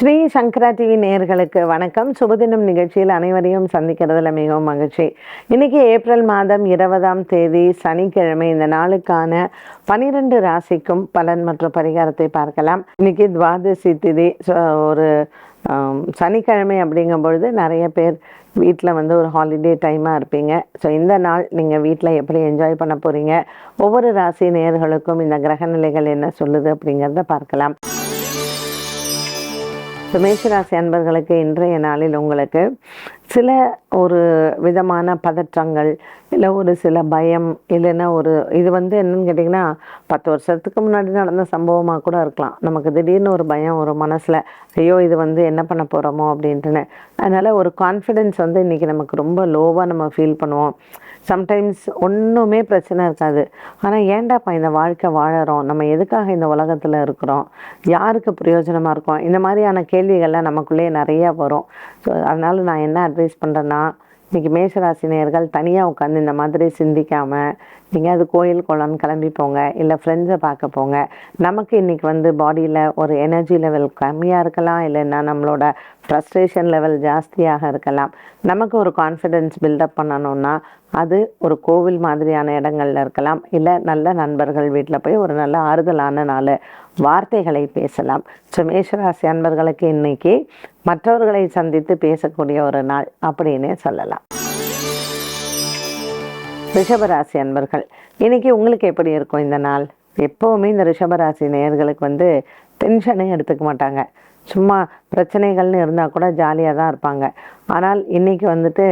ஸ்ரீ சங்கரா TV நேயர்களுக்கு வணக்கம். சுபதினம் நிகழ்ச்சியில் அனைவரையும் சந்திக்கிறதுல மிகவும் மகிழ்ச்சி. இன்னைக்கு ஏப்ரல் மாதம் இருபதாம் தேதி சனிக்கிழமை. இந்த நாளுக்கான பனிரெண்டு ராசிக்கும் பலன் மற்றும் பரிகாரத்தை பார்க்கலாம். இன்னைக்கு துவாதசி திதி. ஒரு சனிக்கிழமை அப்படிங்கும் பொழுது நிறைய பேர் வீட்டில் வந்து ஒரு ஹாலிடே டைமாக இருப்பீங்க. ஸோ இந்த நாள் நீங்கள் வீட்டில் எப்படி என்ஜாய் பண்ண போகிறீங்க ஒவ்வொரு ராசி நேயர்களுக்கும் இந்த கிரக நிலைகள் என்ன சொல்லுது அப்படிங்கிறத பார்க்கலாம். மேஷராசி அன்பர்களுக்கு இன்றைய நாளில் உங்களுக்கு சில ஒரு விதமான பதற்றங்கள் இல்லை ஒரு சில பயம் இல்லைன்னா ஒரு இது வந்து என்னன்னு கேட்டிங்கன்னா பத்து வருஷத்துக்கு முன்னாடி நடந்த சம்பவமாக கூட இருக்கலாம். நமக்கு திடீர்னு ஒரு பயம் ஒரு மனசில். ஐயோ இது வந்து என்ன பண்ண போகிறோமோ அப்படின்ட்டுன்னு. அதனால் ஒரு கான்ஃபிடென்ஸ் வந்து இன்றைக்கி நமக்கு ரொம்ப லோவாக நம்ம ஃபீல் பண்ணுவோம். சம்டைம்ஸ் ஒன்றுமே பிரச்சனை இருக்காது. ஆனால் ஏன்டாப்பா இந்த வாழ்க்கை வாழறோம்? நம்ம எதுக்காக இந்த உலகத்தில் இருக்கிறோம்? யாருக்கு பிரயோஜனமாக இருக்கோம்? இந்த மாதிரியான கேள்விகள்லாம் நமக்குள்ளேயே நிறையா வரும். ஸோ அதனால் நான் என்ன அட்வைஸ் பண்ணுறேன்னா இன்றைக்கி மேஷராசி நேயர்கள் தனியாக உட்காந்து இந்த மாதிரி சிந்திக்காமல் நீங்கள் அது கோயில் குளம்னு கிளம்பி போங்க இல்லை ஃப்ரெண்ட்ஸை பார்க்க போங்க. நமக்கு இன்றைக்கி வந்து பாடியில் ஒரு எனர்ஜி லெவல் கம்மியாக இருக்கலாம் இல்லைன்னா நம்மளோட ஃப்ரஸ்ட்ரேஷன் லெவல் ஜாஸ்தியாக இருக்கலாம். நமக்கு ஒரு கான்ஃபிடென்ஸ் பில்டப் பண்ணணும்னா அது ஒரு கோவில் மாதிரியான இடங்கள்ல இருக்கலாம். இல்லை நல்ல நண்பர்கள் வீட்டில் போய் ஒரு நல்ல ஆறுதலான நாள் வார்த்தைகளை பேசலாம். ஸோ மேஷராசி அன்பர்களுக்கு இன்னைக்கு மற்றவர்களை சந்தித்து பேசக்கூடிய ஒரு நாள் அப்படின்னே சொல்லலாம். ரிஷபராசி அன்பர்கள் இன்னைக்கு உங்களுக்கு எப்படி இருக்கும் இந்த நாள்? எப்போவுமே இந்த ரிஷபராசி நேயர்களுக்கு வந்து டென்ஷனே எடுத்துக்க மாட்டாங்க. சும்மா பிரச்சனைகள்னு இருந்தால் கூட ஜாலியாக தான் இருப்பாங்க. ஆனால் இன்னைக்கு வந்துட்டு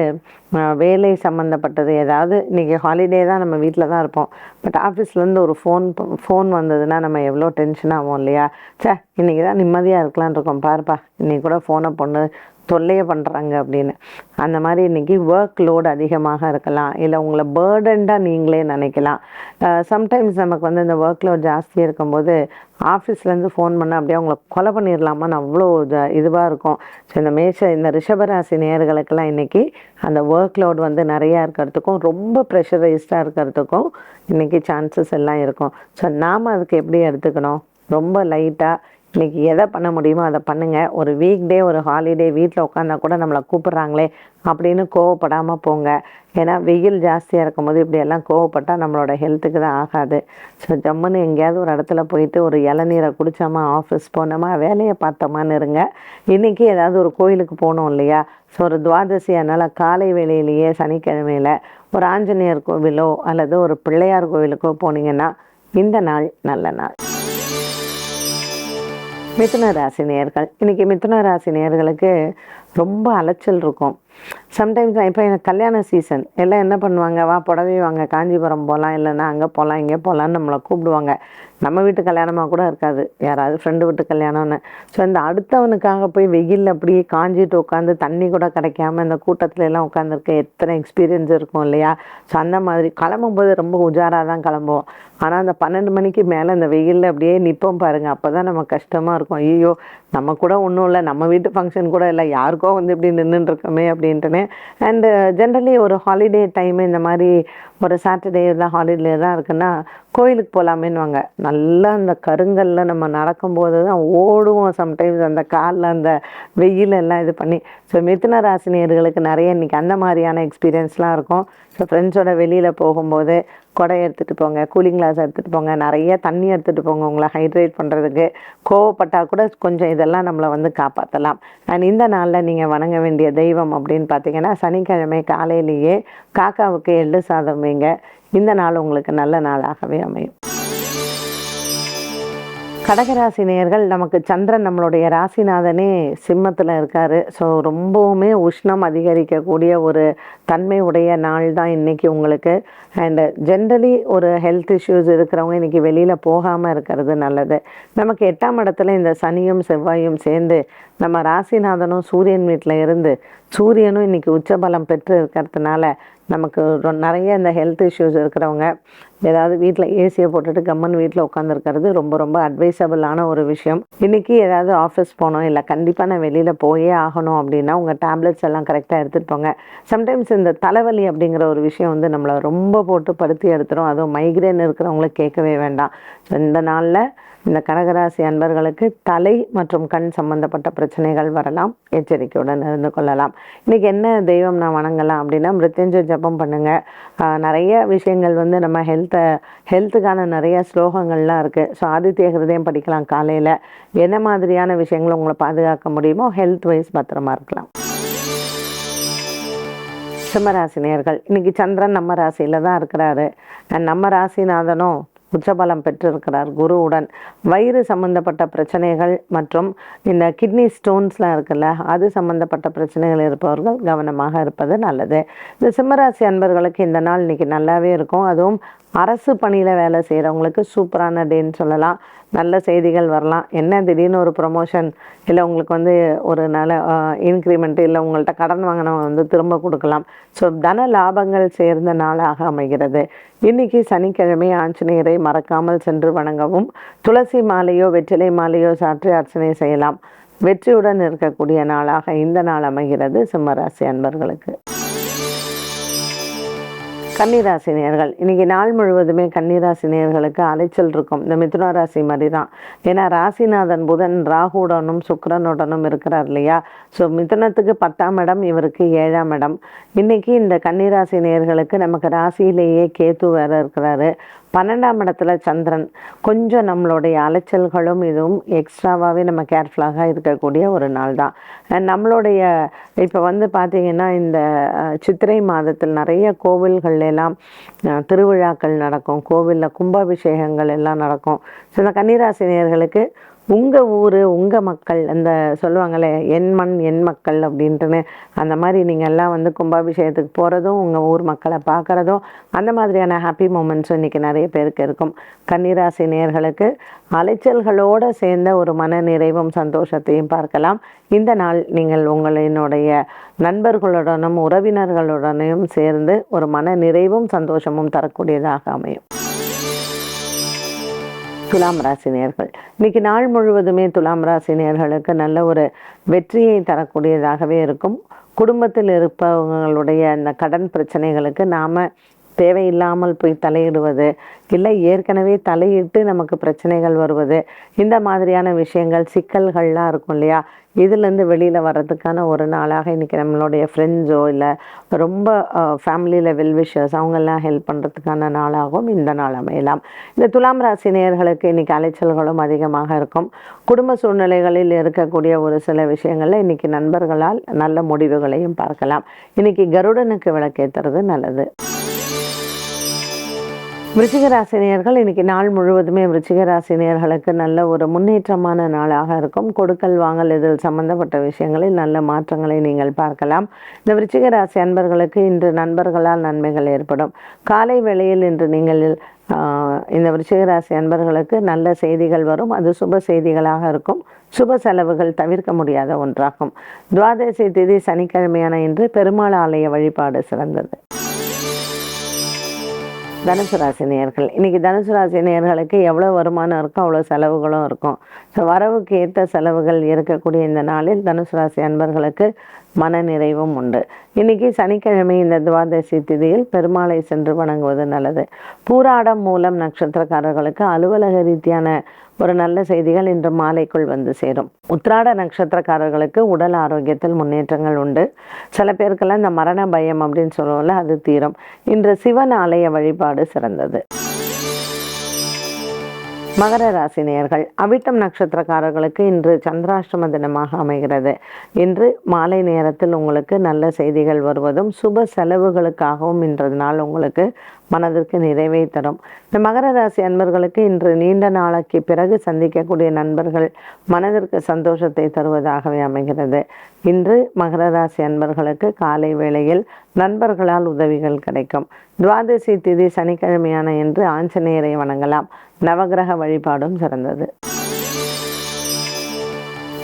வேலை சம்மந்தப்பட்டது ஏதாவது இன்னைக்கு ஹாலிடே தான் நம்ம வீட்டில் தான் இருப்போம். பட் ஆஃபீஸ்லேருந்து ஒரு ஃபோன் ஃபோன் வந்ததுன்னா நம்ம எவ்வளோ டென்ஷன் ஆகும் இல்லையா? ச்சே இன்னைக்கு தான் நிம்மதியாக இருக்கலான் இருக்கோம். பாருப்பா இன்றைக்கி கூட ஃபோனை பொண்ணு தொல்லையை பண்ணுறாங்க அப்படின்னு. அந்த மாதிரி இன்னைக்கு ஒர்க் லோடு அதிகமாக இருக்கலாம். இல்லை உங்களை பேர்டன்டாக நீங்களே நினைக்கலாம். சம்டைம்ஸ் நமக்கு வந்து இந்த ஒர்க் லோட் ஜாஸ்தியாக இருக்கும்போது ஆஃபீஸ்லேருந்து ஃபோன் பண்ணால் அப்படியே அவங்கள கொலை பண்ணிடலாமான்னு அவ்வளோ இதுவாக இருக்கும். ஸோ இந்த மேஷ இந்த ரிஷபராசி நேர்களுக்கெல்லாம் இன்றைக்கி அந்த ஒர்க் லோட் வந்து நிறையா இருக்கிறதுக்கும் ரொம்ப ப்ரெஷரைஸ்டாக இருக்கிறதுக்கும் இன்றைக்கி சான்சஸ் எல்லாம் இருக்கும். ஸோ நாம் அதுக்கு எப்படி எடுத்துக்கணும்? ரொம்ப லைட்டாக இன்னைக்கு எதை பண்ண முடியுமோ அதை பண்ணுங்கள் ஒரு வீக் டே ஒரு ஹாலிடே வீட்டில் உட்காந்தா கூட நம்மளை கூப்பிட்றாங்களே அப்படின்னு கோவப்படாமல் போங்க. ஏன்னா வெயில் ஜாஸ்தியாக இருக்கும்போது இப்படியெல்லாம் கோவப்பட்டால் நம்மளோட ஹெல்த்துக்கு தான் ஆகாது. ஸோ ஜம்முன்னு எங்கேயாவது ஒரு இடத்துல போயிட்டு ஒரு இளநீரை குடிச்சோமா ஆஃபீஸ் போனோமா வேலையை பார்த்தோமான்னு இருங்க. இன்றைக்கி ஏதாவது ஒரு கோயிலுக்கு போகணும் இல்லையா? ஸோ ஒரு துவாதசி அதனால் காலை வேளையிலேயே சனிக்கிழமையில் ஒரு ஆஞ்சநேயர் கோவிலோ அல்லது ஒரு பிள்ளையார் கோவிலுக்கோ போனீங்கன்னா இந்த நாள் நல்ல நாள். மிதுன ராசி நேர்கள். இன்னைக்கு மிதுன ராசி நேர்களுக்கு ரொம்ப அலைச்சல் இருக்கும். சம்டைம்ஸ் இப்போ எனக்கு கல்யாண சீசன் எல்லாம் என்ன பண்ணுவாங்க? வா புடவை வாங்க காஞ்சிபுரம் போகலாம் இல்லைன்னா அங்கே போகலாம் இங்கே போகலான்னு நம்மளை கூப்பிடுவாங்க. நம்ம வீட்டு கல்யாணமாக கூட இருக்காது. யாராவது ஃப்ரெண்டு வீட்டு கல்யாணம்னு. ஸோ இந்த அடுத்தவனுக்காக போய் வெயிலில் அப்படியே காஞ்சிட்டு உட்காந்து தண்ணி கூட கிடைக்காம இந்த கூட்டத்துல எல்லாம் உட்காந்துருக்க எத்தனை எக்ஸ்பீரியன்ஸ் இருக்கும் இல்லையா? ஸோ அந்த மாதிரி கிளம்பும்போது ரொம்ப உஜாராக தான் கிளம்புவோம். ஆனால் அந்த பன்னெண்டு மணிக்கு மேலே அந்த வெயிலில் அப்படியே நிற்போம் பாருங்கள் அப்போ தான் நம்ம கஷ்டமாக இருக்கும். ஐயோ நம்ம கூட ஒன்றும் இல்லை. நம்ம வீட்டு ஃபங்க்ஷன் கூட இல்லை. யாருக்கோ வந்து இப்படி நின்றுட்டு இருக்கோமே அப்படின்ட்டுன்னு அண்டு ஜென்ரலி ஒரு ஹாலிடே டைம் இந்த மாதிரி ஒரு சாட்டர்டே இல்லை ஹாலிடே தான் இருக்குன்னா கோயிலுக்கு போகலாமேன்னுவாங்க நல்லா அந்த கருங்கல்ல நம்ம நடக்கும்போது தான் ஓடுவோம் சம்டைம்ஸ் அந்த காலில் அந்த வெயில் எல்லாம் இது பண்ணி. ஸோ மிதுன ராசினியர்களுக்கு நிறைய இன்னைக்கு அந்த மாதிரியான எக்ஸ்பீரியன்ஸ்லாம் இருக்கும். ஸோ ஃப்ரெண்ட்ஸோட வெளியில் போகும்போது குடை எடுத்துகிட்டு போங்க கூலிங் கிளாஸ் எடுத்துகிட்டு போங்க நிறைய தண்ணி எடுத்துகிட்டு போங்க உங்களை ஹைட்ரேட் பண்ணுறதுக்கு கோவப்பட்டால் கூட கொஞ்சம் இதெல்லாம் நம்மளை வந்து காப்பாற்றலாம் அண்ட் இந்த நாளில் நீங்கள் வணங்க வேண்டிய தெய்வம் அப்படின்னு பார்த்தீங்கன்னா சனிக்கிழமை காலையிலேயே காக்காவுக்கு எள்ளு சாதம் வைங்க. இந்த நாள் உங்களுக்கு நல்ல நாளாகவே அமையும். கடகராசி நேயர்கள் நமக்கு சந்திரன் நம்மளுடைய ராசிநாதனே சிம்மத்தில் இருக்கார். ஸோ ரொம்பவுமே உஷ்ணம் அதிகரிக்கக்கூடிய ஒரு தன்மை உடைய நாள் தான் இன்றைக்கி உங்களுக்கு. அண்டு ஜென்ரலி ஒரு ஹெல்த் இஷ்யூஸ் இருக்கிறவங்க இன்றைக்கி வெளியில் போகாமல் இருக்கிறது நல்லது. நமக்கு எட்டாம் இடத்துல இந்த சனியும் செவ்வாயும் சேர்ந்து நம்ம ராசிநாதனும் சூரியன் வீட்டில் இருந்து சூரியனும் இன்றைக்கி உச்சபலம் பெற்று இருக்கிறதுனால நமக்கு ரொ- நிறைய இந்த ஹெல்த் இஷ்யூஸ் இருக்கிறவங்க ஏதாவது வீட்டில் ஏசியை போட்டுட்டு கம்மன் வீட்டில் உட்காந்துருக்கிறது ரொம்ப ரொம்ப அட்வைசபிளான ஒரு விஷயம். இன்றைக்கி ஏதாவது ஆஃபீஸ் போகணும் இல்லை கண்டிப்பாக நான் வெளியில் போயே ஆகணும் அப்படின்னா உங்கள் டேப்லெட்ஸ் எல்லாம் கரெக்டாக எடுத்துகிட்டு போங்க. சம்டைம்ஸ் இந்த தலைவலி அப்படிங்கிற ஒரு விஷயம் வந்து நம்மளை ரொம்ப போட்டு படுத்தி எடுத்துரும். அதுவும் மைக்ரேன் இருக்கிறவங்கள கேட்கவே வேண்டாம். இந்த நாளில் இந்த கனகராசி அன்பர்களுக்கு தலை மற்றும் கண் சம்பந்தப்பட்ட பிரச்சனைகள் வரலாம். எச்சரிக்கையுடன் இருந்து கொள்ளலாம். இன்னைக்கு என்ன தெய்வம் நான் வணங்கலாம் அப்படின்னா மிருத்யுஞ்சய ஜபம் பண்ணுங்க. நிறைய விஷயங்கள் வந்து நம்ம ஹெல்த்தை ஹெல்த்துக்கான நிறைய ஸ்லோகங்கள்லாம் இருக்குது ஸோ ஆதித்ய ஹிருதயம் படிக்கலாம் காலையில். என்ன மாதிரியான விஷயங்களை உங்களை பாதுகாக்க முடியுமோ ஹெல்த் வைஸ் பத்திரமா இருக்கலாம். சிம்மராசினியர்கள் இன்றைக்கி இன்னைக்கு சந்திரன் நம்ம ராசியில் தான் இருக்கிறாரு. நம்ம ராசிநாதனும் உச்சபலம் பெற்றிருக்கிறார் குருவுடன். வயிறு சம்பந்தப்பட்ட பிரச்சனைகள் மற்றும் இந்த கிட்னி ஸ்டோன்ஸ்லாம் இருக்குல்ல அது சம்பந்தப்பட்ட பிரச்சனைகள் இருப்பவர்கள் கவனமாக இருப்பது நல்லது. இந்த சிம்மராசி அன்பர்களுக்கு இந்த நாள் இன்னைக்கு நல்லாவே இருக்கும். அதுவும் அரசு பணியில் வேலை செய்கிறவங்களுக்கு சூப்பரான டேன்னு சொல்லலாம். நல்ல செய்திகள் வரலாம். என்ன திடீர்னு ஒரு ப்ரொமோஷன் இல்லை உங்களுக்கு வந்து ஒரு நல்ல இன்க்ரிமெண்ட் இல்லை உங்கள்கிட்ட கடன் வாங்கினவங்க வந்து திரும்ப கொடுக்கலாம். ஸோ தன லாபங்கள் சேர்ந்த நாளாக அமைகிறது. இன்னைக்கு சனிக்கிழமை ஆஞ்சநேயரை மறக்காமல் சென்று வணங்கவும் துளசி மாலையோ வெற்றிலை மாலையோ சாற்றி அர்ச்சனை செய்யலாம். வெற்றியுடன் இருக்கக்கூடிய நாளாக இந்த நாள் அமைகிறது. சிம்மராசி அன்பர்களுக்கு. கன்னிராசி நேர்கள் இன்னைக்கு நாள் முழுவதுமே கன்னிராசி நேர்களுக்கு அலைச்சல் இருக்கும். இந்த மிதுன ராசி மாதிரி தான் ஏன்னா ராசிநாதன் புதன் ராகுடனும் சுக்கரனுடனும் இருக்கிறார் இல்லையா? ஸோ மிதுனத்துக்கு பத்தாம் இடம் இவருக்கு ஏழாம் இடம். இன்னைக்கு இந்த கன்னிராசி நேர்களுக்கு நமக்கு ராசியிலேயே கேத்து வேற இருக்கிறாரு. பன்னெண்டாம் இடத்துல சந்திரன். கொஞ்சம் நம்மளுடைய அலைச்சல்களும் இதுவும் எக்ஸ்ட்ராவாகவே நம்ம கேர்ஃபுல்லாக இருக்கக்கூடிய ஒரு நாள் தான். நம்மளுடைய இப்போ வந்து பார்த்திங்கன்னா இந்த சித்திரை மாதத்தில் நிறைய கோவில்கள் எல்லாம் திருவிழாக்கள் நடக்கும். கோவிலில் கும்பாபிஷேகங்கள் எல்லாம் நடக்கும். சில கன்னிராசினியர்களுக்கு உங்கள் ஊர் உங்கள் மக்கள் அந்த சொல்லுவாங்களே என் மண் என் மக்கள் அப்படின்ட்டுன்னு அந்த மாதிரி நீங்கள் எல்லாம் வந்து கும்பாபிஷேகத்துக்கு போகிறதும் உங்கள் ஊர் மக்களை பார்க்குறதும் அந்த மாதிரியான ஹாப்பி மூமெண்ட்ஸும் இன்றைக்கி நிறைய பேருக்கு இருக்கும். கன்னிராசி நேர்களுக்கு அலைச்சல்களோடு சேர்ந்த ஒரு மன நிறைவும் சந்தோஷத்தையும் பார்க்கலாம். இந்த நாள் நீங்கள் உங்களினுடைய நண்பர்களுடனும் உறவினர்களுடனும் சேர்ந்து ஒரு மன நிறைவும் சந்தோஷமும் தரக்கூடியதாக அமையும். துலாம் ராசி இன்னைக்கு நாள் முழுவதுமே துலாம் ராசி நல்ல ஒரு வெற்றியை தரக்கூடியதாகவே இருக்கும். குடும்பத்தில் இருப்பவங்களுடைய அந்த கடன் பிரச்சனைகளுக்கு நாம் தேவையில்லாமல் போய் தலையிடுவது இல்லை ஏற்கனவே தலையிட்டு நமக்கு பிரச்சனைகள் வருவது இந்த மாதிரியான விஷயங்கள் சிக்கல்கள்லாம் இருக்கும் இல்லையா? இதுலேருந்து வெளியில் வர்றதுக்கான ஒரு நாளாக இன்றைக்கி நம்மளுடைய ஃப்ரெண்ட்ஸோ இல்லை ரொம்ப ஃபேமிலியில் வெல்விஷர்ஸ் அவங்கெல்லாம் ஹெல்ப் பண்ணுறதுக்கான நாளாகவும் இந்த நாள் அமையலாம். இந்த துலாம் ராசி நேயர்களுக்கு இன்றைக்கி அலைச்சல்களும் அதிகமாக இருக்கும். குடும்ப சூழ்நிலைகளில் இருக்கக்கூடிய ஒரு சில விஷயங்களில் இன்றைக்கி நண்பர்களால் நல்ல முடிவுகளையும் பார்க்கலாம். இன்றைக்கி கருடனுக்கு விளக்கேற்றுறது நல்லது. விருச்சிகராசினியர்கள் இன்றைக்கி இன்னைக்கு நாள் முழுவதுமே விருச்சிகராசினியர்களுக்கு நல்ல ஒரு முன்னேற்றமான நாளாக இருக்கும். கொடுக்கல் வாங்கல் இதில் சம்பந்தப்பட்ட விஷயங்களில் நல்ல மாற்றங்களை நீங்கள் பார்க்கலாம். இந்த விருச்சிகராசி அன்பர்களுக்கு இன்று நண்பர்களால் நன்மைகள் ஏற்படும். காலை வேளையில் இன்று நீங்கள் இந்த விருச்சிகராசி அன்பர்களுக்கு நல்ல செய்திகள் வரும். அது சுப செய்திகளாக இருக்கும். சுப செலவுகள் தவிர்க்க முடியாத ஒன்றாகும். துவாதசி திதி சனிக்கிழமையான இன்று பெருமாள் ஆலய வழிபாடு சிறந்தது. தனுசு ராசி நேர்கள் இன்னைக்கு தனுசு ராசி நேர்களுக்கு எவ்வளோ வருமானம் இருக்கோ அவ்வளோ செலவுகளும் இருக்கும். ஸோ வரவுக்கு ஏற்ற செலவுகள் இருக்கக்கூடிய இந்த நாளில் தனுசு ராசி அன்பர்களுக்கு மன நிறைவும் உண்டு. இன்னைக்கு சனிக்கிழமை இந்த துவாதசி திதியில் பெருமாளை சென்று வணங்குவது நல்லது. பூராடம் மூலம் நட்சத்திரக்காரர்களுக்கு அலுவலக ரீதியான ஒரு நல்ல செய்திகள் இன்று மாலைக்குள் வந்து சேரும். உத்ராட நட்சத்திரக்காரர்களுக்கு உடல் ஆரோக்கியத்தில் முன்னேற்றங்கள் உண்டு. சில பேருக்கெல்லாம் இந்த மரண பயம் அப்படின்னு சொல்லுவோம்ல அது தீரும். இன்று சிவன் ஆலய வழிபாடு சிறந்தது. மகர ராசி நேயர்கள் அவிட்டம் நட்சத்திரக்காரர்களுக்கு இன்று சந்திராஷ்டம தினமாக அமைகிறது. இன்று மாலை நேரத்தில் உங்களுக்கு நல்ல செய்திகள் வருவதும் சுப செலவுகளுக்காகவும் இன்றது நாள் உங்களுக்கு மனதிற்கு நிறைவை தரும். இந்த மகர ராசி அன்பர்களுக்கு இன்று நீண்ட நாளைக்கு பிறகு சந்திக்கக்கூடிய நண்பர்கள் மனதிற்கு சந்தோஷத்தை தருவதாகவே அமைகிறது. இன்று மகர ராசி அன்பர்களுக்கு காலை வேளையில் நண்பர்களால் உதவிகள் கிடைக்கும். துவாதசி திதி சனிக்கிழமையான இன்று ஆஞ்சநேயரை வணங்கலாம். நவகிரக வழிபாடும் சிறந்தது.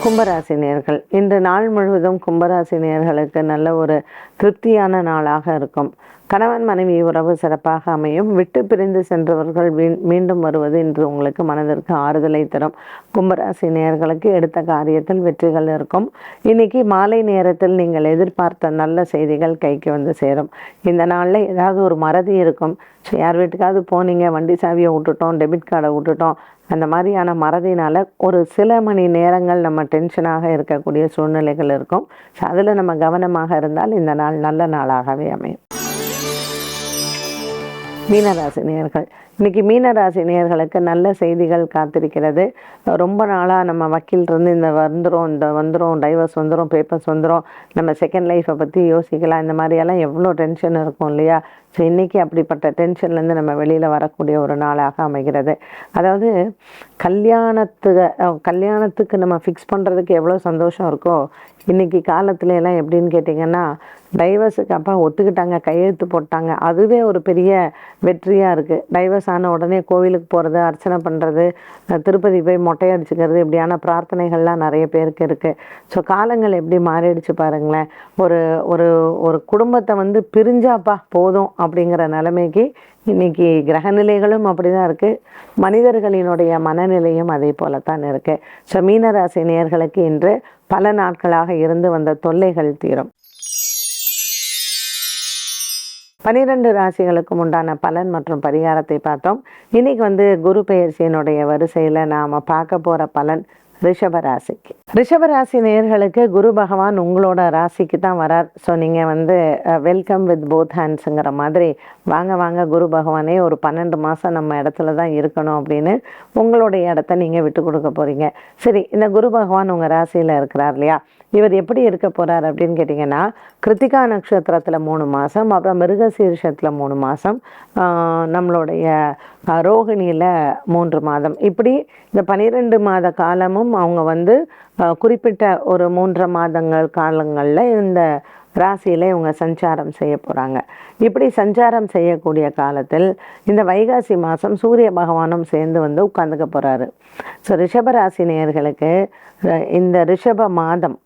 கும்பராசினியர்கள் இன்று நாள் முழுவதும் கும்பராசினியர்களுக்கு நல்ல ஒரு திருப்தியான நாளாக இருக்கும். கணவன் மனைவி உறவு சிறப்பாக அமையும். விட்டு பிரிந்து சென்றவர்கள் மீண்டும் வருவது இன்று உங்களுக்கு மனதிற்கு ஆறுதலை தரும். கும்பராசி நேர்களுக்கு எடுத்த காரியத்தில் வெற்றிகள் இருக்கும். இன்னைக்கு மாலை நேரத்தில் நீங்கள் எதிர்பார்த்த நல்ல செய்திகள் கைக்கு வந்து சேரும். இந்த நாளில் ஏதாவது ஒரு மறதி இருக்கும். யார் வீட்டுக்காவது போனீங்க வண்டி சாவியை விட்டுட்டோம் டெபிட் கார்டை விட்டுட்டோம். அந்த மாதிரியான மறதினால் ஒரு சில மணி நேரங்கள் நம்ம டென்ஷனாக இருக்கக்கூடிய சூழ்நிலைகள் இருக்கும். ஸோ அதில் நம்ம கவனமாக இருந்தால் இந்த நாள் நல்ல நாளாகவே அமையும். மீனராசி நேர்கள் இன்னைக்கு மீனராசி நேர்களுக்கு நல்ல செய்திகள் காத்திருக்கிறது. ரொம்ப நாளாக நம்ம வக்கீலிருந்து இந்த வந்துடும் இந்த வந்துடும் டைவர்ஸ் வந்துடும் பேப்பர்ஸ் வந்துடும் நம்ம செகண்ட் லைஃப்பை பற்றி யோசிக்கலாம். இந்த மாதிரியெல்லாம் எவ்வளோ டென்ஷன் இருக்கும் இல்லையா? ஸோ இன்றைக்கி அப்படிப்பட்ட டென்ஷன்லேருந்து நம்ம வெளியில் வரக்கூடிய ஒரு நாளாக அமைகிறது. அதாவது கல்யாணத்துக்கு கல்யாணத்துக்கு நம்ம ஃபிக்ஸ் பண்ணுறதுக்கு எவ்வளோ சந்தோஷம் இருக்கோ இன்றைக்கி காலத்துல எல்லாம் எப்படின்னு கேட்டிங்கன்னா டைவர்ஸுக்கு அப்பா ஒத்துக்கிட்டாங்க கையெழுத்து போட்டாங்க. அதுவே ஒரு பெரிய வெற்றியாக இருக்குது டைவர்ஸ் ஆன உடனே கோவிலுக்கு போகிறது அர்ச்சனை பண்ணுறது திருப்பதி போய் மொட்டை அடிச்சுக்கிறது இப்படியான பிரார்த்தனைகள்லாம் நிறைய பேருக்கு இருக்குது ஸோ காலங்கள் எப்படி மாறிடுச்சு பாருங்களேன். ஒரு ஒரு ஒரு குடும்பத்தை வந்து பிரிஞ்சாப்பா போதும் அப்படிங்கிற நிலைமைக்கு இன்னைக்கு கிரகநிலைகளும் அப்படி தான் இருக்குது மனிதர்களினுடைய மனநிலையும் அதே போலத்தான் இருக்குது ஸோ மீனராசி நேர்களுக்கு இன்று பல நாட்களாக இருந்து வந்த தொல்லைகள் தீரும். பனிரெண்டு ராசிகளுக்கும் உண்டான பலன் மற்றும் பரிகாரத்தை பார்த்தோம். இன்னைக்கு வந்து குரு பெயர்ச்சியினுடைய வரிசையில் நாம் பார்க்க போகிற பலன் ரிஷபராசிக்கு. ரிஷபராசி நேர்களுக்கு குரு பகவான் உங்களோட ராசிக்கு தான் வரார். ஸோ நீங்கள் வந்து வெல்கம் வித் போத் ஹேண்ட்ஸுங்கிற மாதிரி வாங்க வாங்க குரு பகவானே ஒரு பன்னெண்டு மாதம் நம்ம இடத்துல தான் இருக்கணும் அப்படின்னு உங்களுடைய இடத்த நீங்கள் விட்டு கொடுக்க போகிறீங்க சரி இந்த குரு பகவான் உங்கள் ராசியில் இருக்கிறார் இல்லையா? இவர் எப்படி இருக்க போகிறார் அப்படின்னு கேட்டிங்கன்னா கிருத்திகா நட்சத்திரத்தில் மூணு மாதம் அப்புறம் மிருகசீர்ஷத்தில் மூணு மாதம் நம்மளுடைய ரோகிணியில் மூன்று மாதம். இப்படி இந்த பனிரெண்டு மாத காலமும் அவங்க வந்து குறிப்பிட்ட ஒரு மூன்று மாதங்கள் காலங்களில் இந்த ராசியில் இவங்க சஞ்சாரம் செய்ய போகிறாங்க இப்படி சஞ்சாரம் செய்யக்கூடிய காலத்தில் இந்த வைகாசி மாதம் சூரிய பகவானும் சேர்ந்து வந்து உட்காந்துக்க போகிறாரு ஸோ ரிஷபராசி நேயர்களுக்கு இந்த ரிஷப மாதம்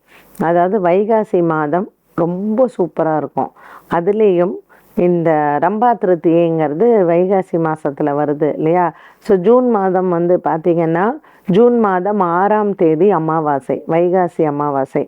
அதாவது வைகாசி மாதம் ரொம்ப சூப்பராக இருக்கும். அதுலேயும் இந்த ரம்பா திருத்தியைங்கிறது வைகாசி மாதத்தில் வருது இல்லையா? ஸோ ஜூன் மாதம் வந்து பார்த்திங்கன்னா ஜூன் மாதம் ஆறாம் தேதி அமாவாசை வைகாசி அமாவாசை.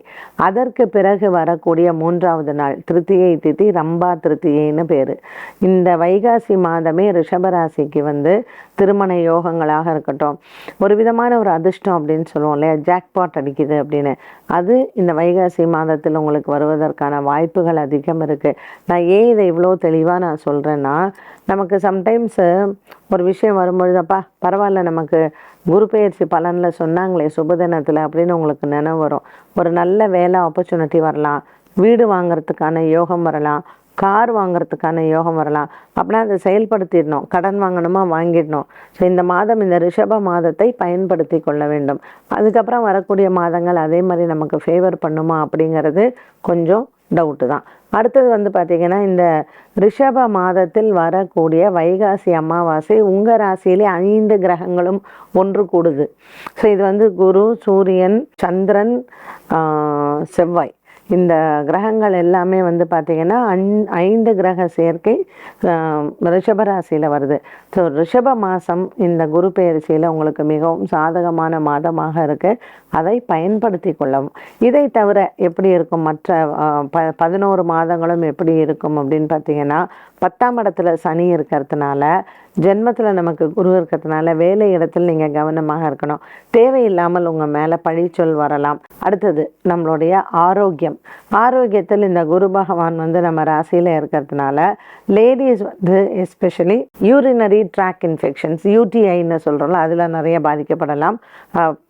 அதற்கு பிறகு வரக்கூடிய மூன்றாவது நாள் திருத்தியை திதி ரம்பா திருத்தியைன்னு பேர். இந்த வைகாசி மாதமே ரிஷபராசிக்கு வந்து திருமண யோகங்களாக இருக்கட்டும் ஒரு விதமான ஒரு அதிர்ஷ்டம் அப்படின்னு சொல்லுவோம் இல்லையா? ஜாக்பாட் அடிக்குது அப்படின்னு. அது இந்த வைகாசி மாதத்தில் உங்களுக்கு வருவதற்கான வாய்ப்புகள் அதிகம் இருக்குது நான் ஏன் இதை இவ்வளோ தெளிவாக நான் சொல்கிறேன்னா நமக்கு சம்டைம்ஸு ஒரு விஷயம் வரும்பொழுதப்பா பரவாயில்ல நமக்கு குரு பயிற்சி பலனில் சொன்னாங்களே சுபதினத்தில் அப்படின்னு உங்களுக்கு நினைவு வரும். ஒரு நல்ல வேலை ஆப்பர்ச்சுனிட்டி வரலாம். வீடு வாங்கிறதுக்கான யோகம் வரலாம். கார் வாங்குறதுக்கான யோகம் வரலாம். அப்படின்னா அதை செயல்படுத்திடணும். கடன் வாங்கணுமா? வாங்கிடணும். ஸோ இந்த மாதம் இந்த ரிஷப மாதத்தை பயன்படுத்தி கொள்ள வேண்டும். அதுக்கப்புறம் வரக்கூடிய மாதங்கள் அதே மாதிரி நமக்கு ஃபேவர் பண்ணுமா அப்படிங்கிறது கொஞ்சம் டவுட்டு தான். அடுத்தது வந்து பார்த்திங்கன்னா இந்த ரிஷப மாதத்தில் வரக்கூடிய வைகாசி அமாவாசை உங்கள் ராசியிலே ஐந்து கிரகங்களும் ஒன்று கூடுது. ஸோ இது வந்து குரு சூரியன் சந்திரன் செவ்வாய். இந்த கிரகங்கள் எல்லாமே வந்து பார்த்திங்கன்னா அன் ஐந்து கிரக சேர்க்கை ரிஷபராசியில் வருது. ஸோ ரிஷப மாதம் இந்த குரு பெயர்ச்சியில் உங்களுக்கு மிகவும் சாதகமான மாதமாக இருக்குது அதை பயன்படுத்தி கொள்ளவும். இதை தவிர எப்படி இருக்கும்? மற்ற ப பதினோரு மாதங்களும் எப்படி இருக்கும் அப்படின்னு பார்த்தீங்கன்னா பத்தாம் இடத்துல சனி இருக்கிறதுனால ஜென்மத்தில் நமக்கு குரு இருக்கிறதுனால வேலை இடத்தில் நீங்கள் கவனமாக இருக்கணும். தேவையில்லாமல் உங்கள் மேலே பழிச்சொல் வரலாம். அடுத்தது நம்மளுடைய ஆரோக்கியம். ஆரோக்கியத்தில் இந்த குரு பகவான் வந்து நம்ம ராசியில் இருக்கிறதுனால லேடிஸ் வந்து எஸ்பெஷலி யூரினரி ட்ராக் இன்ஃபெக்ஷன்ஸ் யூடிஐன்னு சொல்கிறோம்ல அதில் நிறைய பாதிக்கப்படலாம்.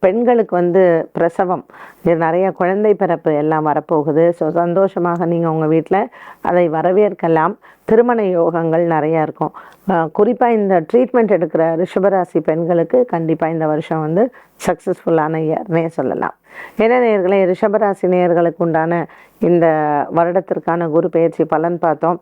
பெண்களுக்கு வந்து பிரசவம் இது நிறைய குழந்தை பிறப்பு எல்லாம் வரப்போகுது. ஸோ சந்தோஷமாக நீங்கள் உங்கள் வீட்டில் அதை வரவேற்கலாம். திருமண யோகங்கள் நிறையா இருக்கும். குறிப்பாக இந்த ட்ரீட்மெண்ட் எடுக்கிற ரிஷபராசி பெண்களுக்கு கண்டிப்பாக இந்த வருஷம் வந்து சக்ஸஸ்ஃபுல்லான இயர்னே சொல்லலாம். என்ன நேயர்களே ரிஷபராசி நேயர்களுக்கு உண்டான இந்த வருடத்திற்கான குரு பயிற்சி பலன் பார்த்தோம்.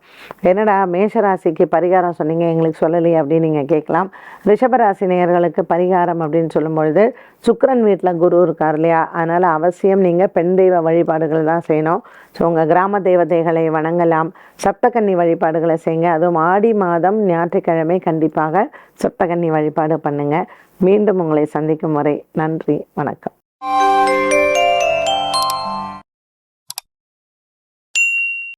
என்னடா மேஷராசிக்கு பரிகாரம் சொன்னீங்க எங்களுக்கு சொல்லலையே அப்படின்னு நீங்கள் கேட்கலாம். ரிஷபராசி நேயர்களுக்கு பரிகாரம் அப்படின்னு சொல்லும்பொழுது சுக்கரன் வீட்டில் குரு இருக்கார் இல்லையா? அதனால் அவசியம் நீங்கள் பெண் தெய்வ வழிபாடுகள் தான் செய்யணும். ஸோ உங்கள் கிராம தெய்வதைகளை வணங்கலாம். சப்தகன்னி வழிபாடுகளை செய்யுங்க. அதுவும் ஆடி மாதம் ஞாயிற்றுக்கிழமை கண்டிப்பாக சப்தகன்னி வழிபாடு பண்ணுங்கள் மீண்டும் உங்களை சந்திக்கும் வரை நன்றி வணக்கம்.